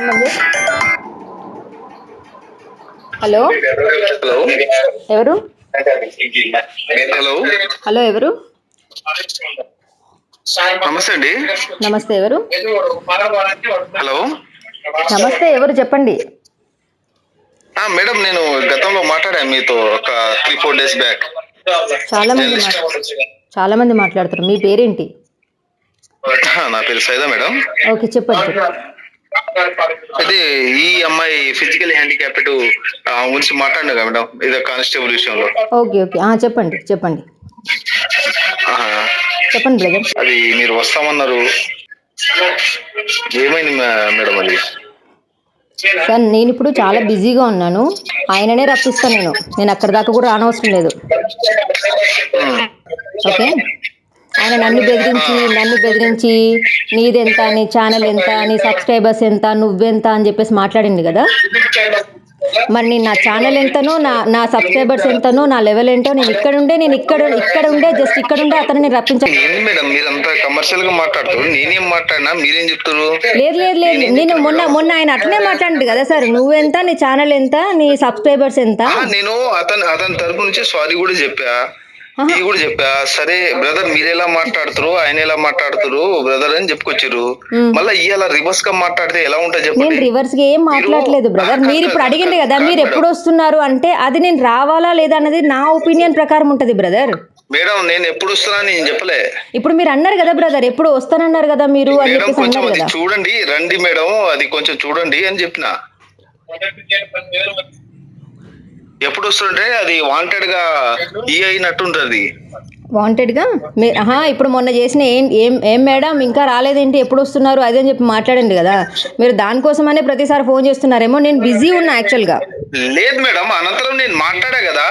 Hello? Hello? ఎవరు? Hello? Hello ఎవరు? నమస్తే అండి. నమస్తే ఎవరు? హలో? నమస్తే ఎవరు చెప్పండి. మేడం నేను గతంలో మాట్లాడాను మీతో ఒక త్రీ ఫోర్ డేస్ బ్యాక్ చాలా మంది చాలా మంది మాట్లాడుతారు మీ పేరేంటి? నా పేరు సైదా మేడం. ఓకే చెప్పండి. అయితే ఈ అమ్మాయి ఫిజికల్ హ్యాండిక్యాప్డ్ గురించి మాట్లాడినా కదా మేడం ఇదో కానిస్టేబుల్ విషయంలో. Okay okay. ఆ, చెప్పండి చెప్పండి. చెప్పండి బ్రదర్. అది మీరు వస్తామన్నారు. ఏమైంది మేడం అది? సార్ నేను ఇప్పుడు చాలా బిజీగా ఉన్నాను. ఆయననే రప్పిస్తాను నేను. నేను అక్కడి దాకా కూడా రానవసరం లేదు. ఓకే? ఆయన నన్ను బెదిరించి నన్ను బెదిరించి నీదెంత నీ ఛానల్ ఎంత నీ సబ్స్క్రైబర్స్ ఎంత నువ్వెంత అని చెప్పేసి మాట్లాడింది కదా? మరి నేను నా ఛానల్ ఎంతనో నా నా సబ్స్క్రైబర్స్ ఎంతనో నా లెవెల్ ఏంటో నేను ఇక్కడ ఉండే నేను ఇక్కడ ఇక్కడ ఉండే జస్ట్ ఇక్కడ ఉండే అతను నేను రప్పించాను ఏంది మేడం? మీరంతా కమర్షియల్గా మాట్లాడుతారు నేనేం మాట్లాడినా మీరేం చెప్తారు లేదు లేదు లేదు. నేను మొన్న మొన్న ఆయన అట్లనే మాట్లాడింది కదా సార్. నువ్వెంత నీ ఛానల్ ఎంత నీ సబ్స్క్రైబర్స్ ఎంత? నేను అతను అతని తరపు నుంచి సారీ కూడా చెప్పా. ఇది కూడా చెప్పా. సరే బ్రదర్ మీరు ఎలా మాట్లాడుతారు ఆయన ఎలా మాట్లాడుతారు బ్రదర్ అని చెప్పుకొచ్చారు మళ్ళీ ఇవాళ రివర్స్గా మాట్లాడితే ఎలా ఉంటుంది నేను రివర్స్గా ఏం మాట్లాడలేదు బ్రదర్ మీరు ఇప్పుడు అడిగింది కదా మీరు ఎప్పుడు వస్తున్నారు అంటే అది నేను రావాలా లేదా అన్నది నా ఒపీనియన్ ప్రకారం ఉంటది బ్రదర్ మేడం నేను ఎప్పుడు వస్తున్నా నేను చెప్పలే. ఇప్పుడు మీరు అన్నారు కదా బ్రదర్ ఎప్పుడు వస్తానన్నారు కదా మీరు అని మేడం చెప్పేసి కొంచెం అన్నారు అది కదా. చూడండి రండి మేడం అది కొంచెం చూడండి అని చెప్పిన. ఎప్పుడు వస్తుంటే అది వాంటెడ్గా ఈ అయినట్టుంటది. వాంటెడ్గా? మీరు ఆహా ఇప్పుడు మొన్న చేసిన ఏం ఏం ఏం మేడం? ఇంకా రాలేదేంటి? ఎప్పుడు వస్తున్నారు అదే అని చెప్పి మాట్లాడండి కదా. మీరు దానికోసమనే ప్రతిసారి ఫోన్ చేస్తున్నారేమో? నేను బిజీ ఉన్నా యాక్చువల్గా లేదు మేడం అనంతరం నేను మాట్లాడా కదా.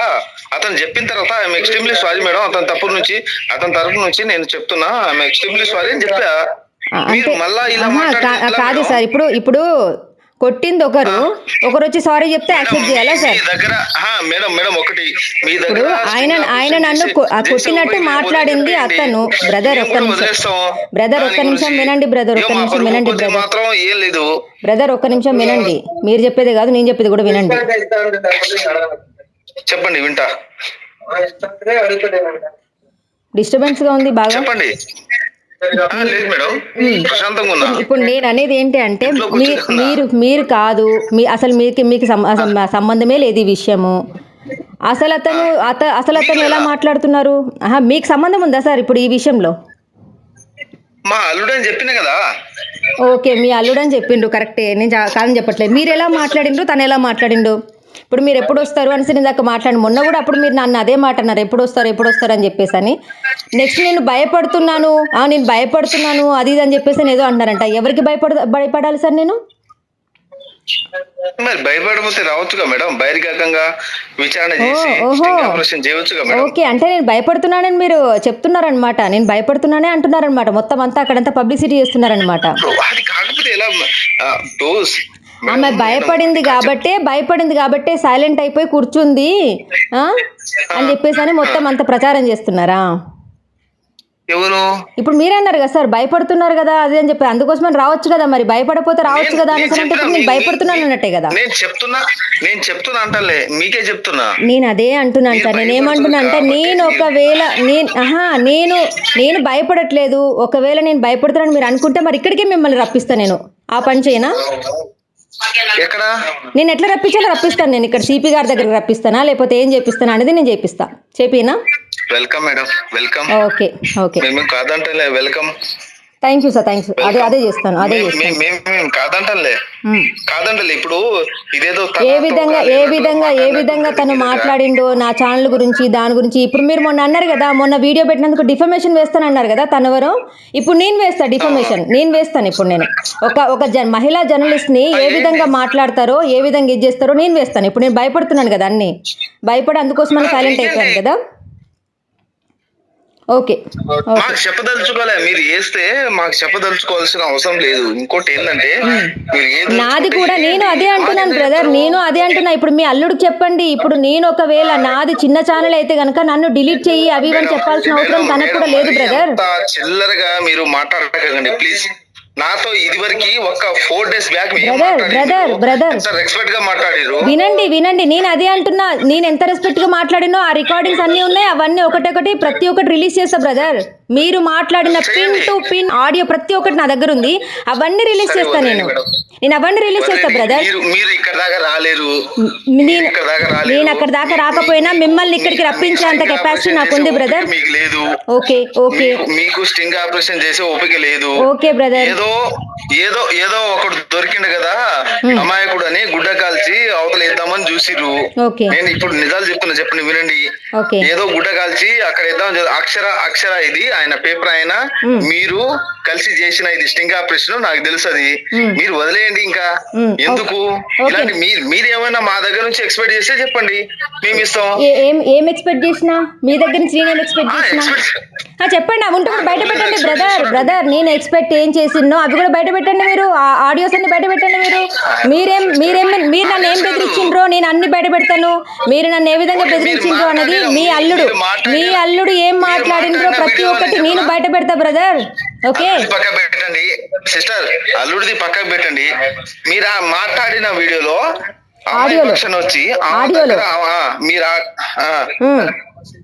అతను చెప్పిన తర్వాత ఐఎమ్ ఎక్స్ట్రీమ్లీ సారీ మేడం. అతని తరపు నుంచి అతని తరపు నుంచి నేను చెప్తున్నా. ఐఎమ్ ఎక్స్ట్రీమ్లీ సారీ అని చెప్పా. మీరు మళ్ళా ఇలా కాదు? సార్ ఇప్పుడు ఇప్పుడు కొట్టింది ఒకరు ఒకరు వచ్చి సారీ చెప్తే యాక్సెప్ట్ చేయాలా సార్? దగ్గర ఆ, మేడం మేడం ఒకటి. మీ ఇప్పుడు దగ్గర ఆయన ఆయన నన్ను కొట్టినట్టు మాట్లాడింది. అతను. బ్రదర్ ఒక్క నిమిషం. బ్రదర్ ఒక్క నిమిషం వినండి బ్రదర్ ఒక్క నిమిషం వినండి బ్రదర్ మాత్రం ఏం లేదు. బ్రదర్ ఒక్క నిమిషం వినండి. మీరు చెప్పేది కాదు నేను చెప్పేది కూడా వినండి. చెప్పండి వింటా. డిస్టర్బెన్స్గా ఉంది బాగా? చెప్పండి. లేదు మేడం. ప్రశాంతంగా ఉన్నా. ఇప్పుడు నేను అనేది ఏంటి అంటే మీరు. మీరు మీరు కాదు మీ అసలు మీకు మీకు సంబంధమే లేదు ఈ విషయము. అసలు అతను అత అసలు అతను ఎలా మాట్లాడుతున్నారు? ఆహా మీకు సంబంధం ఉందా సార్ ఇప్పుడు ఈ విషయంలో? మా అల్లుడు అని చెప్పిన కదా? ఓకే మీ అల్లుడు అని చెప్పిండు కరెక్టే. నేను కాదని చెప్పట్లేదు. మీరు ఎలా మాట్లాడిండ్రు తను ఎలా మాట్లాడిండు? ఇప్పుడు మీరు ఎప్పుడు వస్తారు అనేసి నేను దాకా మాట్లాడి మొన్న కూడా అప్పుడు మీరు నన్ను అదే మాట అన్నారు ఎప్పుడు వస్తారు ఎప్పుడు వస్తారు అని చెప్పేసి అని. నెక్స్ట్ నేను భయపడుతున్నాను. ఆ, నేను భయపడుతున్నాను అది ఇది అని చెప్పేసి అని ఏదో అంటారంట ఎవరికి భయపడ భయపడాలి సార్ నేను? మరి భయపడకపోతే రావచ్చుగా మేడం? బహిర్గతంగా విచారణ చేసి ఓహో. స్టింగ్ ఆపరేషన్ చేయవచ్చుగా మేడం? ఓకే అంటే నేను భయపడుతున్నానని మీరు చెప్తున్నారనమాట నేను భయపడుతున్నానే అంటున్నారనమాట మొత్తం అంతా అక్కడంతా పబ్లిసిటీ చేస్తున్నారనమాట అది కాకపోతే ఎలా ఆ, డోస్ ఆమె భయపడింది కాబట్టే భయపడింది కాబట్టే సైలెంట్ అయిపోయి కూర్చుంది? అని చెప్పేసి అని మొత్తం అంత ప్రచారం చేస్తున్నారా? ఎవరు? ఇప్పుడు మీరే అన్నారు కదా సార్ భయపడుతున్నారు కదా అది అని చెప్పి. అందుకోసమని రావచ్చు కదా మరి భయపడపోతే రావచ్చు కదా చెప్తున్నా, నేను భయపడుతున్నాను అన్నట్టే కదా. నేను చెప్తున్నా నేను చెప్తున్నా అంటలే మీకే చెప్తున్నా. నేను అదే అంటున్నాను సార్ నేను ఏమంటున్నా అంటే నేను ఒకవేళ నేను ఆహా నేను నేను భయపడట్లేదు ఒకవేళ నేను భయపడుతున్నాను మీరు అనుకుంటే మరి ఇక్కడికే మిమ్మల్ని రప్పిస్తా నేను. ఆ పని చేయనా? ఎక్కడ? నేను ఎట్లా రప్పించాలో రప్పిస్తాను నేను. ఇక్కడ సిపి గారి దగ్గరికి రప్పిస్తానా? లేకపోతే ఏం చేపిస్తానా అనేది నేను చేపిస్తా. చేపినా welcome madam welcome okay okay మేము కాదంటలే welcome thank you sir thanks అదే అదే చేస్తాను. అదే చేస్తాను. కాదంటలే. కాదంటలే. ఇప్పుడు ఇదేదో ఏ విధంగా ఏ విధంగా ఏ విధంగా తను. మాట్లాడిండో నా ఛానల్ గురించి దాని గురించి. ఇప్పుడు మీరు మొన్న అన్నారు కదా మొన్న వీడియో పెట్టినందుకు డిఫమేషన్ వేస్తానన్నారు కదా తనెవరో? ఇప్పుడు నేను వేస్తా డిఫమేషన్ నేను వేస్తాను ఇప్పుడు నేను. ఒక ఒక జన్ మహిళా జర్నలిస్ట్ని ఏ విధంగా మాట్లాడతారో ఏ విధంగా ఇది చేస్తారో నేను వేస్తాను. ఇప్పుడు నేను భయపడుతున్నాను కదా అన్ని. భయపడి అందుకోసమని సైలెంట్ అయిపోయాను కదా. ఓకే. మాకు చెప్పదలుచుకోలే మీరు చేస్తే మాకు చెప్పదలుచుకోవాల్సిన అవసరం లేదు. ఇంకోటి ఏంటంటే నాది కూడా నేను? అదే అంటున్నాను బ్రదర్. నేను అదే అంటున్నా. ఇప్పుడు మీ అల్లుడికి చెప్పండి. ఇప్పుడు నేను ఒకవేళ నాది చిన్న ఛానల్ అయితే గనక నన్ను డిలీట్ చెయ్యి అవి ఇవని చెప్పాల్సిన అవసరం తనకు కూడా లేదు బ్రదర్ చిల్లరగా మీరు మాట్లాడకండి ప్లీజ్ నాతో ఇది వరకు ఒక four days back Brother, brother, brother. రెస్పెక్ట్గా మాట్లాడిరు వినండి వినండి. నేను అదే అంటున్నా. నేను ఎంత రెస్పెక్ట్గా మాట్లాడినో ఆ రికార్డింగ్స్ అన్ని ఉన్నాయి. అవన్నీ ఒకటొకటి ప్రతి ఒక్కటి రిలీజ్ చేస్తా బ్రదర్ మీరు మాట్లాడిన పిన్ టు పిన్ ఆడియో ప్రతి ఒక్కటి నా దగ్గర ఉంది. అవన్నీ రిలీజ్ సరే, చేస్తా నేను. నేను అవన్నీ రిలీజ్ చేస్తా. బ్రదర్ మీరు ఇక్కడ దాకా రాలేరు. నేను. నేను అక్కడ దాకా రాకపోయినా మిమ్మల్ని ఇక్కడికి రప్పించే అంత కెపాసిటీ నాకు ఉంది బ్రదర్ మీకు లేదు. Okay okay. మీకు- స్టింగ్ ఆపరేషన్ చేసే ఓపిక లేదు. ఓకే బ్రదర్ ఏదో ఏదో ఏదో ఒకడు దొరికిండు కదా అమాయకుడు అని గుడ్డ కాల్చి అవతల వేద్దామని చూసిర్రు. ఓకే. నేను ఇప్పుడు నిజాలు చెప్తున్నా చెప్పండి వినండి. ఏదో గుడ్డ కాల్చి అక్కడ వేద్దాం అక్షర అక్షర ఇది ఆయన పేపర్ ఆయన. మీరు కలిసి చేసిన ఇది స్టింగ్ ఆపరేషన్ నాకు తెలుసు అది. మీరు వదిలేయండి ఇంకా. ఎందుకు. ఇలాంటి మీరు మీరు ఏమైనా మా దగ్గర నుంచి ఎక్స్పెక్ట్ చేస్తే చెప్పండి. మేము ఇస్తాం. ఏ- ఎక్స్పెక్ట్ చేసినా? మీ దగ్గర నుంచి నేను ఎక్స్పెక్ట్ చేసినా? చెప్పండి. అవి ఉంటే కూడా బయట పెట్టండి బ్రదర్. బ్రదర్ నేను ఎక్స్పెక్ట్ ఏం చేసినో అవి కూడా బయట పెట్టండి మీరు. ఆడియోస్ అన్ని బయట పెట్టండి మీరు. మీరేం మీరేం మీరు నన్ను ఏం బెదిరించిండ్రో? నేను అన్ని బయట పెడతాను. మీరు నన్ను ఏ విధంగా బెదిరించిండ్రో అన్నది మాట్లాడిన- మీ అల్లుడు మీ అల్లుడు ఏం మాట్లాడిండ్రో మాట్లాడిన ప్రతి ఒక్కటి నేను నేను? బయట పెడతా బ్రదర్ ఓకే పక్కకు పెట్టండి సిస్టర్ అల్లుడిది పక్కకు పెట్టండి మీరు ఆ మాట్లాడిన వీడియోలో ఆడియోలో. పక్షాన వచ్చి ఆమె ఆడియోలో. దగ్గర ఆ, ఆ, మీరు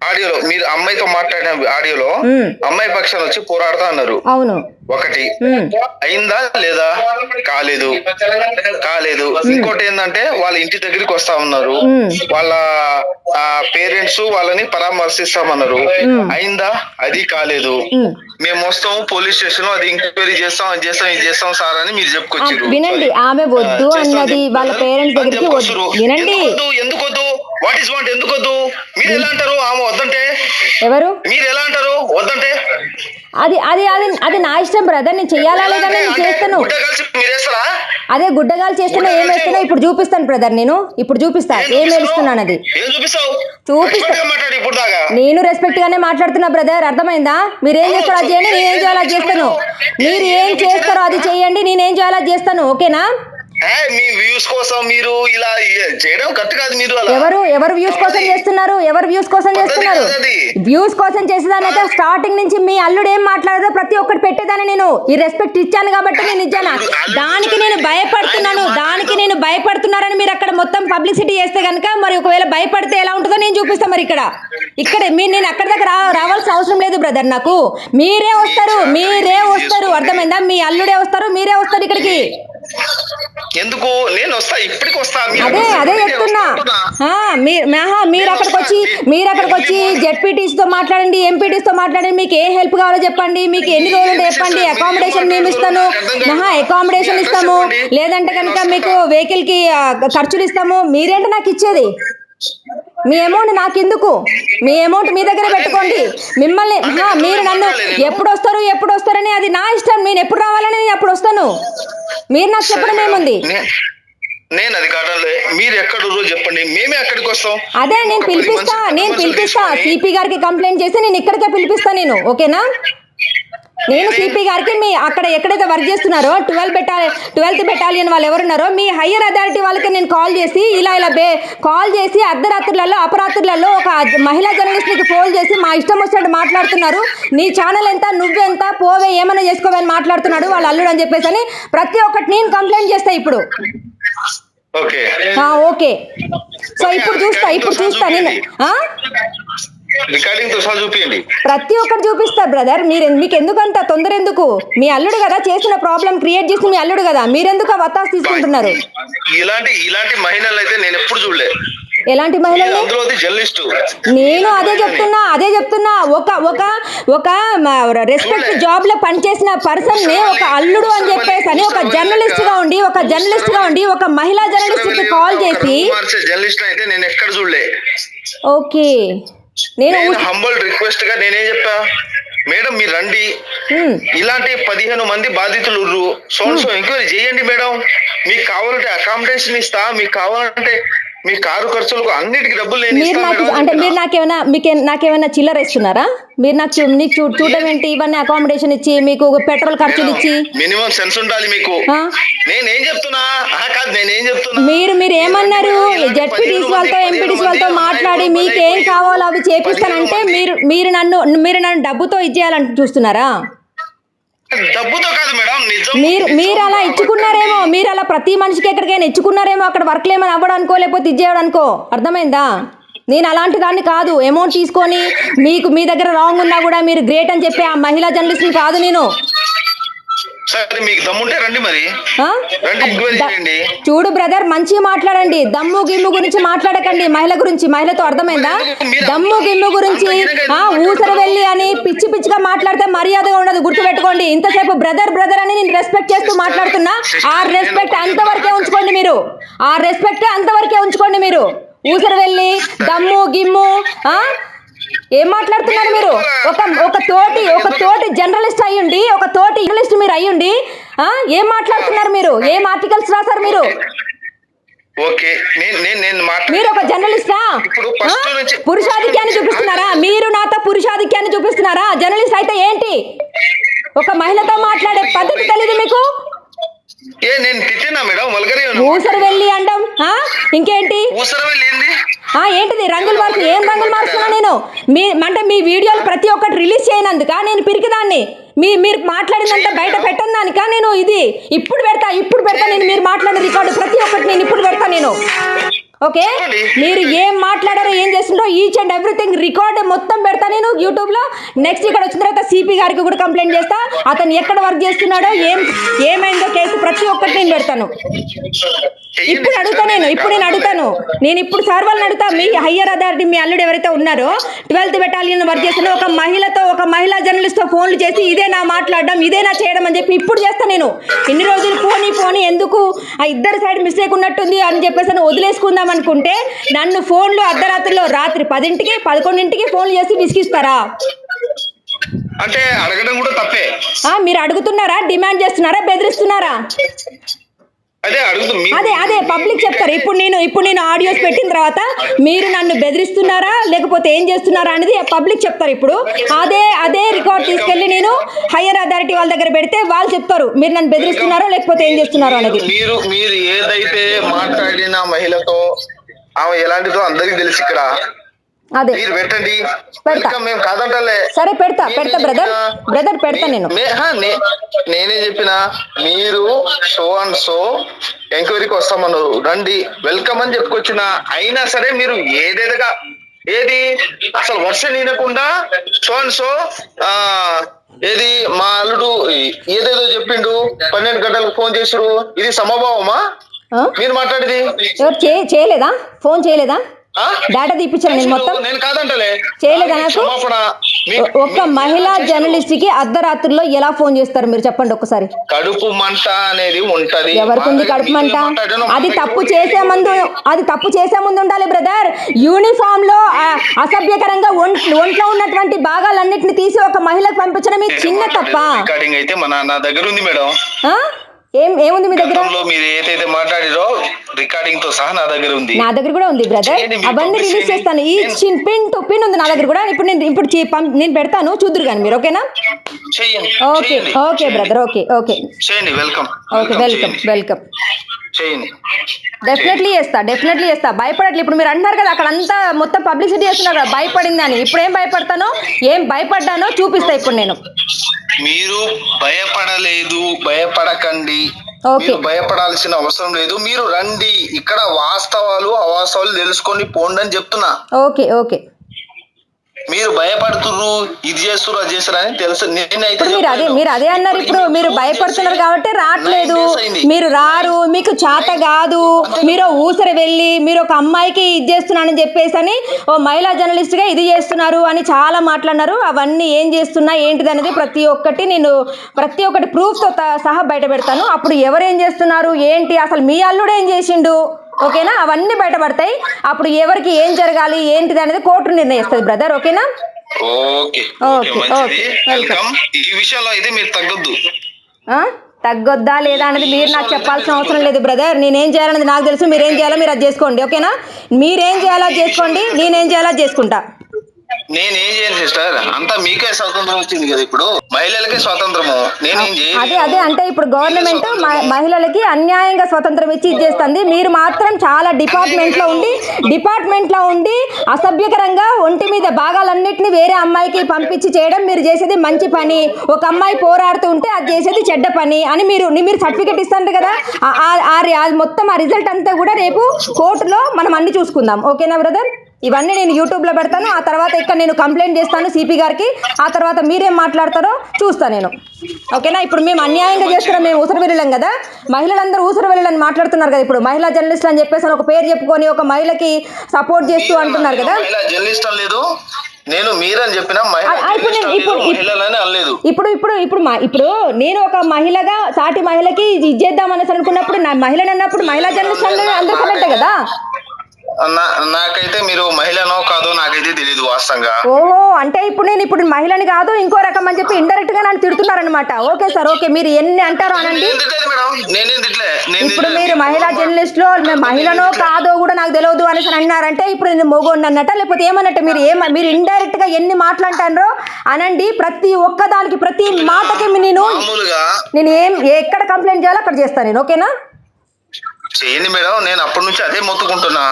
ఆడియోలో మీరు అమ్మాయితో మాట్లాడిన ఆడియోలో మ్మ్. అమ్మాయి పక్షాన వచ్చి పోరాడుతా అన్నారు. అవును. ఒకటి. అయిందా లేదా? కాలేదు. కాలేదు. ఇంకోటి ఏంటంటే వాళ్ళ ఇంటి దగ్గరికి వస్తా ఉన్నారు. వాళ్ళ పేరెంట్స్ వాళ్ళని పరామర్శిస్తామన్నారు. అయిందా? అది కాలేదు. మేము వస్తాము పోలీస్ స్టేషన్ అది ఎంక్వైరీ చేస్తాం అది చేస్తాం ఇది చేస్తాం సార్ అని మీరు చెప్పుకొచ్చారు వినండి ఆమె వద్దు అన్నది వాళ్ళ పేరెంట్స్ దగ్గరికి వద్దు. వినండి. ఎందుకు వద్దు వాట్ ఇస్ వాంట్ ఎందుకు వద్దు మీరు ఎలా అంటారు? ఆమె వద్దంటే? ఎవరు? మీరు ఎలా అంటారు? వద్దంటే? అది అది అది అది నా ఇష్టం బ్రదర్ నేను చెయ్యాలా ఎలా లేదా నేను చేస్తాను. మీరు వేస్తారా అదే గుడ్డగాలు చేస్తున్నా ఏం వేస్తున్నా ఇప్పుడు చూపిస్తాను బ్రదర్ నేను. ఇప్పుడు చూపిస్తా. ఏం వేస్తున్నాను అది చూపిస్తా. నేను రెస్పెక్ట్ గానే మాట్లాడుతున్నా బ్రదర్. అర్థమైందా? మీరు ఏం చేస్తారో అది చేయండి నేను ఏం చేయాలో అది చేస్తాను. మీరు ఏం చేస్తారో అది చేయండి నేను చేయాలో అది చేస్తాను. ఓకేనా? మీ వ్యూస్ కోసం మీరు ఇలా చేయడం కరెక్ట్ కాదు మీరు ఎవరు ఎవరు వ్యూస్ కోసం చేస్తున్నారు? ఎవరు వ్యూస్ కోసం చేస్తున్నారు. వ్యూస్ కోసం చేసేదానైతే స్టార్టింగ్ నుంచి మీ అల్లుడు ఏం మాట్లాడారో ప్రతి ఒక్కటి పెట్టేదాన్ని నేను. ఈ రెస్పెక్ట్ ఇచ్చాను కాబట్టి నేను ఇచ్చాను? దానికి నేను. భయపడుతున్నాను. దానికి నేను భయపడుతున్నారని మీరు అక్కడ మొత్తం పబ్లిసిటీ చేస్తే కనుక మరి ఒకవేళ భయపడితే ఎలా ఉంటుందో నేను చూపిస్తాను మరి ఇక్కడ. ఇక్కడ మీరు నేను అక్కడ దాకా రా రావాల్సిన అవసరం లేదు బ్రదర్ నాకు. మీరే వస్తారు మీరే వస్తారు. అర్థమైందా? మీ అల్లుడే వస్తారు మీరే వస్తారు ఇక్కడికి. ఎందుకు? నేను వస్తా ఇప్పటికి వస్తా అదే అదే నేను చెప్తున్నా. మీరు అక్కడికి వచ్చి మీరు అక్కడికి వచ్చి జెడ్పీటీస్తో మాట్లాడండి ఎంపీటీస్తో మాట్లాడండి మీకు ఏ హెల్ప్ కావాలో చెప్పండి మీకు ఎన్ని రోజులు చెప్పండి అకామిడేషన్ మేము ఇస్తాను ఆహా అకామిడేషన్ ఇస్తాము. లేదంటే కనుక మీకు వెహికల్కి ఖర్చులు ఇస్తాము. మీరేంటి నాకు ఇచ్చేది? మీ అమౌంట్ నాకు ఎందుకు? మీ అమౌంట్ మీ దగ్గర పెట్టుకోండి. మిమ్మల్ని మీరు నన్ను ఎప్పుడు వస్తారు ఎప్పుడు వస్తారని అది నా ఇష్టం. నేను ఎప్పుడు రావాలని నేను అప్పుడు వస్తాను. మీరు నాకు చెప్పడం ఏముంది? నేను అది కాదంలే మీరు ఎక్కడ చెప్పండి. మేమే అక్కడికి వస్తాం. అదే నేను పిలిపిస్తా నేను పిలిపిస్తా. సిపి గారికి కంప్లైంట్ చేసి నేను ఇక్కడికే పిలిపిస్తా నేను. ఓకేనా? నేను సిపి గారికి మీ అక్కడ ఎక్కడైతే వర్క్ చేస్తున్నారో ట్వెల్వ్ బెటాలి ట్వెల్త్ బెటాలియన్ వాళ్ళు ఎవరున్నారో మీ హయ్యర్ అథారిటీ వాళ్ళకి నేను కాల్ చేసి ఇలా ఇలా బే కాల్ చేసి అర్ధరాత్రులలో అపరాత్రులలో ఒక మహిళా జర్నలిస్ట్ నీకు ఫోన్ చేసి మా ఇష్టం వచ్చినట్టు మాట్లాడుతున్నారు. నీ ఛానల్ ఎంత నువ్వెంత పోవే ఏమైనా చేసుకోవని మాట్లాడుతున్నాడు వాళ్ళు అల్లుడు అని చెప్పేసి అని ప్రతి ఒక్కటి నేను కంప్లైంట్ చేస్తా ఇప్పుడు. ఓకే సో ఇప్పుడు చూస్తా ఇప్పుడు చూస్తా నేను? రికార్డింగ్ సహా ప్రతి ఒక్కటి చూపిస్తారు బ్రదర్. మీరు మీకు ఎందుకంత తొందర ఎందుకు? మీ అల్లుడు కదా చేసిన ప్రాబ్లం క్రియేట్ చేసి మీ అల్లుడు కదా. మీరెందుకు ఆ వత్తాసు తీసుకుంటున్నారు? ఇలాంటి ఇలాంటి మహిళలు అయితే నేను ఎప్పుడు చూడలే. ఎలాంటి మహిళలు? నేను అదే చెప్తున్నా అదే చెప్తున్నా. ఒక ఒక ఒక రెస్పెక్ట్ జాబ్లో పనిచేసిన పర్సన్ని ఒక అల్లుడు అని చెప్పేసి అని ఒక జర్నలిస్ట్గా ఉండి ఒక జర్నలిస్ట్గా ఉండి ఒక మహిళా జర్నలిస్ట్కి కాల్ చేసి జర్నలిస్ట్ అయితే నేను ఎక్కడ చూడలే. ఓకే. నేను హంబల్ రిక్వెస్ట్గా నేనేం చెప్పా? మేడం మీరు రండి. ఇలాంటి పదిహేను మంది బాధితులు సో ఎంక్వైరీ చేయండి మేడం. మీకు కావాలంటే అకామిడేషన్ ఇస్తా. మీకు కావాలంటే మీ కారు ఖర్చులకు అన్నిటికి డబ్బులు మీరు నాకు అంటే మీరు నాకేమైనా మీకు నాకేమైనా చిల్లర ఇస్తున్నారా? మీరు నాకు చూ- చూడడం ఏంటి? ఇవన్నీ అకామిడేషన్ ఇచ్చి మీకు పెట్రోల్ ఖర్చులు ఇచ్చి. మినిమం సెన్స్ ఉండాలి మీకు? నేనేం చెప్తున్నా? కాదు నేనేం చెప్తున్నా? మీరు మీరు ఏమన్నారు? జెడ్పీటీస్ వాళ్ళతో ఎంపీటీస్ వాళ్ళతో మాట్లాడి మీకు ఏం కావాలో అవి చేపిస్తానంటే మీరు మీరు నన్ను మీరు నన్ను డబ్బుతో ఇచ్చేయాలని చూస్తున్నారా? డబ్బుతో కాదు మేడం నిజం. మీరు మీరు అలా ఇచ్చుకున్నారేమో మీరు అలా ప్రతి మనిషికి ఎక్కడికైనా ఇచ్చుకున్నారేమో అక్కడ వర్క్లు ఏమైనా అవ్వడానికో లేకపోతే ఇది చేయడానికో అర్థమైందా? నేను అలాంటి దాన్ని కాదు. అమౌంట్ తీసుకొని మీకు మీ దగ్గర రాంగ్ ఉన్నా కూడా మీరు గ్రేట్ అని చెప్పి ఆ మహిళా జర్నలిస్ట్ని కాదు నేను. సరే మీకు దమ్ముంటే రండి మరి. ఆ? రండి ఎంక్వైరీ ద- చేయండి. చూడు బ్రదర్ మంచిగా మాట్లాడండి. దమ్ము గిమ్ము గురించి మాట్లాడకండి. మహిళ గురించి మహిళతో అర్థమైందా? దమ్ము గిమ్ము గురించి ఆ ఊసర వెళ్ళి అని పిచ్చి పిచ్చిగా మాట్లాడితే మర్యాదగా ఉండదు. గుర్తుపెట్టుకోండి. ఇంతసేపు బ్రదర్ బ్రదర్ అని నేను రెస్పెక్ట్ చేస్తూ మాట్లాడుతున్నా. ఆ రెస్పెక్ట్ అంతవరకే ఉంచుకోండి మీరు. ఆ రెస్పెక్ట్ అంతవరకే ఉంచుకోండి మీరు. ఊసర వెళ్ళి దమ్ము గిమ్ము ఆ? ఏం మాట్లాడుతున్నారు మీరు? ఒక ఒక తోటి ఒక తోటి జర్నలిస్ట్ అయ్యుండి ఒక తోటి జర్నలిస్ట్ మీరు అయ్యుండి? ఏం మాట్లాడుతున్నారు మీరు? ఏం ఆర్టికల్స్ రాశారు మీరు? ఓకే నేను నేను నేను మాట్లాడి మీరు ఒక జర్నలిస్టా? పురుషాధిక్యాన్ని చూపిస్తున్నారా? మీరు నాతో పురుషాధిక్యాన్ని చూపిస్తున్నారా? జర్నలిస్ట్ అయితే ఏంటి? ఒక మహిళతో మాట్లాడే పద్ధతి తెలీదు మీకు? ఏ నేను తిట్టినా మేడం? వల్గరే ఊసరు వెళ్ళి అండం ఆ? ఇంకేంటి? ఊసర వెళ్ళింది ఆ ఏంటిది? రంగులు మార్పు ఏం రంగులు మారుస్తున్నా నేను? మీ అంటే మీ వీడియోలు ప్రతి ఒక్కటి రిలీజ్ చేయనందుక? నేను పిరికిదాన్ని. మీ మీరు మాట్లాడిందంతా బయట పెట్టను దానిక నేను ఇది. ఇప్పుడు పెడతా ఇప్పుడు పెడతా. నేను మీరు మాట్లాడిన రికార్డు ప్రతి ఒక్కటి నేను ఇప్పుడు పెడతా నేను. ఓకే? మీరు ఏం మాట్లాడారో ఏం చేస్తుండో ఈచ్ అండ్ ఎవ్రీథింగ్ రికార్డ్ మొత్తం పెడతా నేను యూట్యూబ్లో నెక్స్ట్ ఇక్కడ వచ్చిన తర్వాత సిపి గారికి కూడా కంప్లైంట్ చేస్తా. అతను ఎక్కడ వర్క్ చేస్తున్నాడో ఏం ఏమైందో కేసు ప్రతి ఒక్కటి నేను పెడతాను. ఇప్పుడు అడుగుతా నేను ఇప్పుడు నేను అడుగుతాను. నేను ఇప్పుడు సార్ వాళ్ళని అడుగుతా మీ హయ్యర్ అథారిటీ మీ అల్లుడు ఎవరైతే ఉన్నారో ట్వెల్త్ బెటాలియన్ వర్క్ చేస్తున్న ఒక మహిళతో ఒక మహిళా జర్నలిస్ట్తో ఫోన్లు చేసి ఇదే నా మాట్లాడడం ఇదే నా చేయడం అని చెప్పి ఇప్పుడు చేస్తా నేను. ఇన్ని రోజులు పోనీ పోనీ ఎందుకు? ఆ ఇద్దరు సైడ్ మిస్టేక్ ఉన్నట్టుంది అని చెప్పేసి వదిలేసుకుందాం అనుకుంటే నన్ను ఫోన్లు అర్ధరాత్రిలో రాత్రి పదింటికి పదకొండింటికి ఫోన్లు చేసి విసిగిస్తారా? అంటే అడగడం కూడా తప్పే. మీరు అడుగుతున్నారా? డిమాండ్ చేస్తున్నారా? బెదిరిస్తున్నారా? అదే అదే పబ్లిక్ చెప్తారు. ఇప్పుడు నేను ఇప్పుడు నేను ఆడియోస్ పెట్టిన తర్వాత మీరు నన్ను బెదిరిస్తున్నారా లేకపోతే ఏం చేస్తున్నారా అనేది పబ్లిక్ చెప్తారు ఇప్పుడు. అదే అదే రికార్డ్ తీసుకెళ్ళి నేను హయ్యర్ అథారిటీ వాళ్ళ దగ్గర పెడితే వాళ్ళు చెప్తారు మీరు నన్ను బెదిరిస్తున్నారో లేకపోతే ఏం చేస్తున్నారో అనేది. మీరు మీరు ఏదైతే మాట్లాడిన మహిళతో ఆమె ఎలాంటిదో అందరికి తెలుసు ఇక్కడ. అదే. మీరు పెట్టండి. మేము కాదంటలే. సరే పెడతా నేనే పెడతా బ్రదర్. చెప్పినా, బ్రదర్ పెడతా నేను. నేనే చెప్పిన మీరు షో అండ్ షో ఎంక్వైరీకి వస్తామన్నారు. రండి వెల్కమ్ అని చెప్పుకొచ్చిన. అయినా సరే మీరు ఏదేదిగా ఏది? అసలు వర్ష నీనకుండా షో అండ్ షో ఆ ఏది? మా అల్లుడు ఏదేదో చెప్పిండు. పన్నెండు గంటలకు ఫోన్ చేసారు ఇది సమభావమా? మీరు మాట్లాడేది. చేయలేదా? ఫోన్ చేయలేదా? డేటా తీపించాను నేను మొత్తం. నేను కాదంటలే. చేయలేదా ఒక మహిళా జర్నలిస్ట్కి అర్ధరాత్రిలో ఎలా ఫోన్ చేస్తారు మీరు చెప్పండి ఒకసారి కడుపు మంట అనేది ఉంటది. ఎవరికి కడుపు మంట? అది తప్పు చేసే ముందు అది తప్పు చేసే ముందు ఉండాలి బ్రదర్. యూనిఫామ్లో అసభ్యకరంగా ఒంట్- ఒంట్లో ఉన్నటువంటి భాగాలన్నిటిని తీసి ఒక మహిళకు పంపించడం చిన్న తప్ప? రికార్డింగ్ అయితే మన నా దగ్గర ఉంది మేడం? ఏం ఏముంది మీ దగ్గర? మీరు ఏదైతే మాట్లాడిరో రికార్డింగ్తో సహా నా దగ్గర ఉంది. నా దగ్గర కూడా ఉంది బ్రదర్ అవన్నీ రిలీజ్. చేస్తాను. ఈ చిన్ పిన్ టు పిన్ ఉంది నా దగ్గర కూడా. ఇప్పుడు నేను ఇప్పుడు నేను పెడతాను చూద్దరు కానీ మీరు ఓకేనా? Okay okay. Brother okay okay. Welcome okay welcome welcome చేయండి డెఫినెట్లీ చేస్తా డెఫినెట్లీ చేస్తా. భయపడట్లేదు ఇప్పుడు మీరు అంటున్నారు కదా అక్కడ అంతా మొత్తం పబ్లిసిటీ చేస్తున్నారు కదా భయపడిందని ఇప్పుడు ఏం భయపడతానో ఏం భయపడ్డానో చూపిస్తా ఇప్పుడు నేను. మీరు భయపడలేదు భయపడకండి. మీరు భయపడాల్సిన అవసరం లేదు. మీరు రండి. ఇక్కడ వాస్తవాలు అవాస్తవాలు తెలుసుకొని పోండి అని చెప్తున్నా. ఓకే ఓకే మీరు భయపడుతుర్రు ఇది చేస్తుర్రు అది చేస్తుర్రు అని తెలుసు. నేనైతే మీరు అదే మీరు అదే అన్నారు ఇప్పుడు మీరు భయపడుతున్నారు కాబట్టి రావట్లేదు. మీరు రారు మీకు చేత కాదు. మీరు ఊసర వెళ్ళి మీరు ఒక అమ్మాయికి ఇది చేస్తున్నానని చెప్పేసి అని ఓ మహిళా జర్నలిస్ట్గా ఇది చేస్తున్నారు అని చాలా మాట్లాడినారు. అవన్నీ ఏం చేస్తున్నా ఏంటిది అనేది ప్రతి ఒక్కటి నేను ప్రతి ఒక్కటి ప్రూఫ్ త- సహా బయట పెడతాను. అప్పుడు ఎవరు ఏం చేస్తున్నారు? ఏంటి? అసలు మీ అల్లుడు ఏం చేసిండు? ఓకేనా? అవన్నీ బయటపడతాయి. అప్పుడు ఎవరికి ఏం జరగాలి ఏంటిది అనేది కోర్టు నిర్ణయిస్తుంది బ్రదర్ ఓకేనా? ఓకే. ఓకే, ఓకే మంచిది. Okay, welcome. ఈ విషయంలో అయితే మీరు తగ్గొద్దు. లేదా అనేది మీరు నాకు చెప్పాల్సిన అవసరం లేదు బ్రదర్ నేనేం చేయాలనేది నాకు తెలుసు. మీరేం చేయాలో మీరు అది చేసుకోండి. ఓకేనా? మీరేం చేయాలో చేసుకోండి. నేనేం చేయాలో చేసుకుంటా. నేనేం చేయను సిస్టర్? అంతా మీకే స్వాతంత్రం వచ్చింది కదా ఇప్పుడు? మహిళలకే స్వాతంత్రము. నేనేం చేయను అదే అదే అంటే ఇప్పుడు గవర్నమెంట్ మహిళలకి అన్యాయంగా స్వతంత్రం ఇచ్చి ఇచ్చేస్తుంది మీరు మాత్రం చాలా డిపార్ట్మెంట్లో ఉండి డిపార్ట్మెంట్లో ఉండి అసభ్యకరంగా ఒంటి మీద భాగాలన్నింటినీ వేరే అమ్మాయికి పంపించి చేయడం మీరు చేసేది మంచి పని. ఒక అమ్మాయి పోరాడుతూ ఉంటే అది చేసేది చెడ్డ పని అని మీరు మీరు సర్టిఫికెట్ ఇస్తారు కదా? మొత్తం ఆ రిజల్ట్ అంతా కూడా రేపు కోర్టులో మనం అన్ని చూసుకుందాం. ఓకేనా బ్రదర్ ఇవన్నీ నేను యూట్యూబ్లో పెడతాను. ఆ తర్వాత ఇక్కడ నేను కంప్లైంట్ చేస్తాను సిపి గారికి. ఆ తర్వాత మీరేం మాట్లాడతారో చూస్తాను నేను. ఓకేనా? ఇప్పుడు మేము అన్యాయంగా చేస్తున్నాం మేము ఊసర వెళ్ళలేం కదా? మహిళలందరూ ఊసర వెళ్ళని మాట్లాడుతున్నారు కదా ఇప్పుడు. మహిళా జర్నలిస్టులు అని చెప్పేసి ఒక పేరు చెప్పుకొని ఒక మహిళకి సపోర్ట్ చేస్తూ అంటున్నారు కదా? జర్నలిస్ట్ నేను మీరని చెప్పిన ఇప్పుడు జర్నలిస్ట్ ఇప్పుడు- ఇప్పుడు ఇప్పుడు నేను ఒక మహిళగా సాటి మహిళకి ఇది ఇచ్చేద్దాం అనేసి అనుకున్నప్పుడు నా మహిళని అన్నప్పుడు మహిళా జర్నలిస్ట్ అందరూ కరెక్టే కదా? నాకైతే మీరు మహిళనో కాదో నాకైతే తెలియదు వాస్తవంగా. ఓహో అంటే ఇప్పుడు నేను ఇప్పుడు మహిళని కాదు ఇంకో రకం అని చెప్పి ఇండైరెక్ట్గా నన్ను తిడుతున్నారనమాట ఓకే సార్ ఓకే మీరు ఎన్ని అంటారో అనండి. ఇప్పుడు. మీరు మహిళా జర్నలిస్ట్లో మేము మహిళనో కాదో కూడా నాకు తెలియదు అనేసి అని అన్నారంటే ఇప్పుడు నేను మొగోండి అన్నట్ట లేకపోతే ఏమన్నట్టు మీరు ఏమ మీరు ఇండైరెక్ట్గా ఎన్ని మాట్లాంటారో అనండి ప్రతి ఒక్క దానికి ప్రతి మాటకి నేను నేను ఏం ఎక్కడ కంప్లైంట్ చేయాలో అక్కడ చేస్తాను నేను ఓకేనా? చేయండి మేడం నేను అప్పటి నుంచి అదే మొత్తుకుంటున్నా.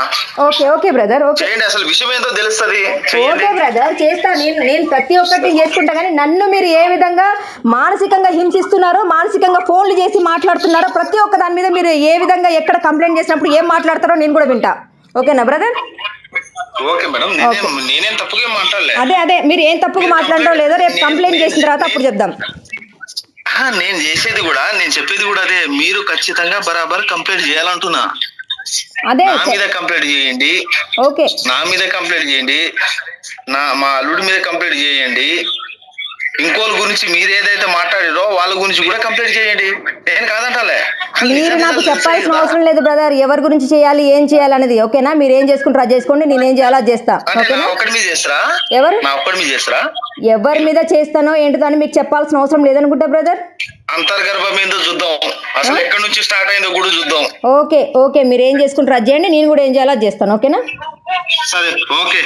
Okay okay brother okay. చేయండి అసలు విషయం ఏంటో తెలుస్తుంది. ఓకే బ్రదర్ చేస్తా. నేను నేను ప్రతి ఒక్కటి చేసుకుంటా కానీ నన్ను మీరు ఏ విధంగా మానసికంగా హింసిస్తున్నారో మానసికంగా ఫోన్లు చేసి మాట్లాడుతున్నారో ప్రతి ఒక్క దాని మీద మీరు ఏ విధంగా ఎక్కడ కంప్లైంట్ చేసినప్పుడు ఏం మాట్లాడతారో నేను కూడా వింటా. ఓకేనా బ్రదర్? ఓకే మేడం నేనేం నేనేం తప్పుగా మాట్లాడలే. అదే అదే మీరు ఏం తప్పుగా మాట్లాడరో లేదో రేపు కంప్లైంట్ చేసిన తర్వాత అప్పుడు చెప్దాం. నేను చేసేది కూడా నేను చెప్పేది కూడా అదే. మీరు ఖచ్చితంగా బరాబర్ కంప్లైంట్ చేయాలంటున్నా. అదే నా మీద కంప్లైంట్ చేయండి. ఓకే. నా మీద కంప్లైంట్ చేయండి. నా మా అల్లుడి మీద కంప్లైంట్ చేయండి. ఇంకోళ్ళ గురించి మీరు ఏదైతే మాట్లాడారో వాళ్ళ గురించి కూడా కంప్లైంట్ చేయండి. నేను కాదంటాలే. మీరు నాకు చెప్పాల్సిన అవసరం లేదు బ్రదర్ ఎవరి గురించి చేయాలి ఏం చేయాలి అనేది ఓకేనా? మీరు ఏం చేసుకుంటారో అది చేసుకోండి నేను ఏం చేయాలో అది చేస్తా ఓకేనా? ఎవరు? ఎవరి మీద చేస్తానో ఏంటిదో అని మీకు చెప్పాల్సిన అవసరం లేదనుకుంటా బ్రదర్ అంతర్గర్భం ఏందో చూద్దాం. అసలు ఎక్కడి నుంచి స్టార్ట్ అయిందో కూడా చూద్దాం. Okay okay. మీరు ఏం చేసుకుంటారో అది చేయండి నేను కూడా ఏం చేయాలో అది చేస్తాను ఓకేనా? సరే ఓకే.